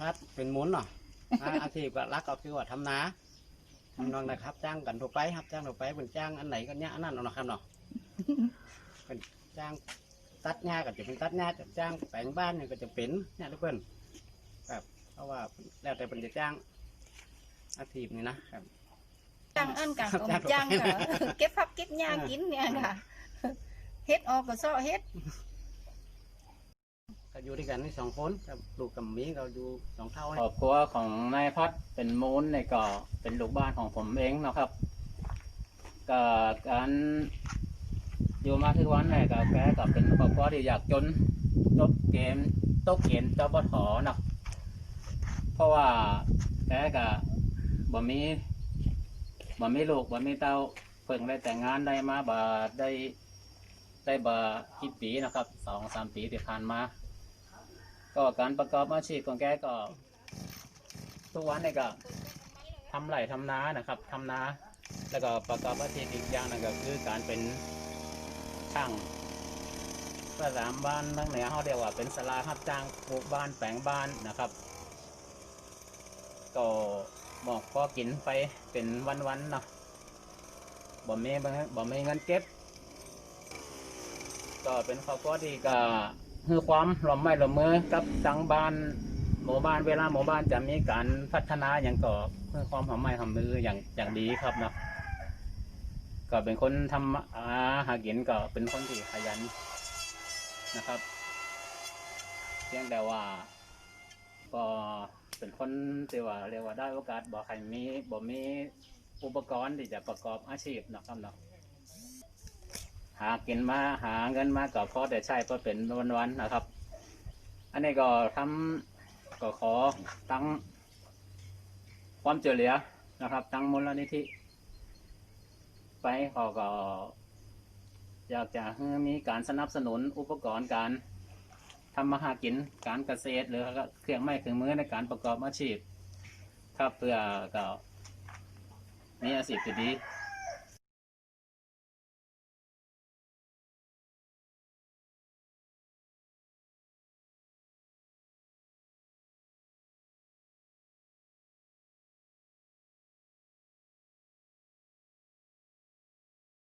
พัดเป็นหมุนเนาะอ่าอาชีพก็รักก็คือว่าทำนาทำนองนะครับ จ้างกันทั่วไปครับจ้างทั่วไปเป็นจ้างอันไหนก็เนี้ยอันนั้นเอานะครับเนาะเป็นจ้างตัดหญ้าก็จะเป็นตัดหญ้าจะจ้างแปลงบ้านเนี่ยก็จะเป็นเนี่ยทุกคนครับเพราะว่าแล้วแต่เป็นจะจ้าง อาชีพนี่นะครับ จ้างอันกันก็จ้างจ้างไปค่ะเก็บพับเก็บหญ้ากินเนี่ยค่ะเฮ็ดออกก็ซ้อเฮ็ด ก็อยู่ด้วยกันนี่สองคนกับลูกกับหมีเราอยู่สองเท่าครอบครัวของนายพัดเป็นมูลในก็เป็นลูกบ้านของผมเองเนาะครับก็การอยู่มาทุกวันเนี่ยก็แกก็เป็นครอบครัวที่อยากจนจบเกมตกเกณฑ์จบถอเนาะเพราะว่าแกก็บ่มีบ่มีลูกบ่มีเต้าเพิ่งได้แต่งงานได้มาบ่ได้ได้บ่กี่ปีนะครับสองสามปีที่ผ่านมา ก็การประกอบอาชีพของแกก็ทุกวันเนี่ยก็ทำไร่ทำนานะครับทำนา แล้วก็ประกอบอาชีพอีกอย่างหนึงก็คือการเป็นช่างภาษาบ้านทางเหนือเขาเรียกว่าเป็นสลารับจ้างปลูกบ้านแปลงบ้านนะครับ ก็บอกพอกินไปเป็นวันๆเนาะบ่มีบ่มีเงินเก็บ ก็เป็นครอบครัวที่ก็ คือความหลอมไม้หลอมมือกับจังบ้านหมู่บ้านเวลาหมู่บ้านจะมีการพัฒนาอย่างก็คือความหอมไม้หอมมืออย่างอย่างดีครับเนาะก็เป็นคนทำอาหากินก็เป็นคนที่ขยันนะครับเพียงแต่ว่าก็เป็นคนที่ว่าเรียกว่าได้โอกาสบ่ใครมีบ่มีอุปกรณ์ที่จะประกอบอาชีพนะครับเนาะากินมาหาเงินมาก็พอแต่ใช้ก็เป็นวันๆนะครับ อันนี้ก็ทำก็ขอตั้งความช่วยเหลือนะครับ ตั้งมูลนิธิไปขาก็อยากจะให้มีการสนับสนุนอุปกรณ์การทำมาหากินการเกษตรหรือเครื่องไม้เครื่องมือในการประกอบอาชีพครับเพื่อก็มีอาชีพที่ดี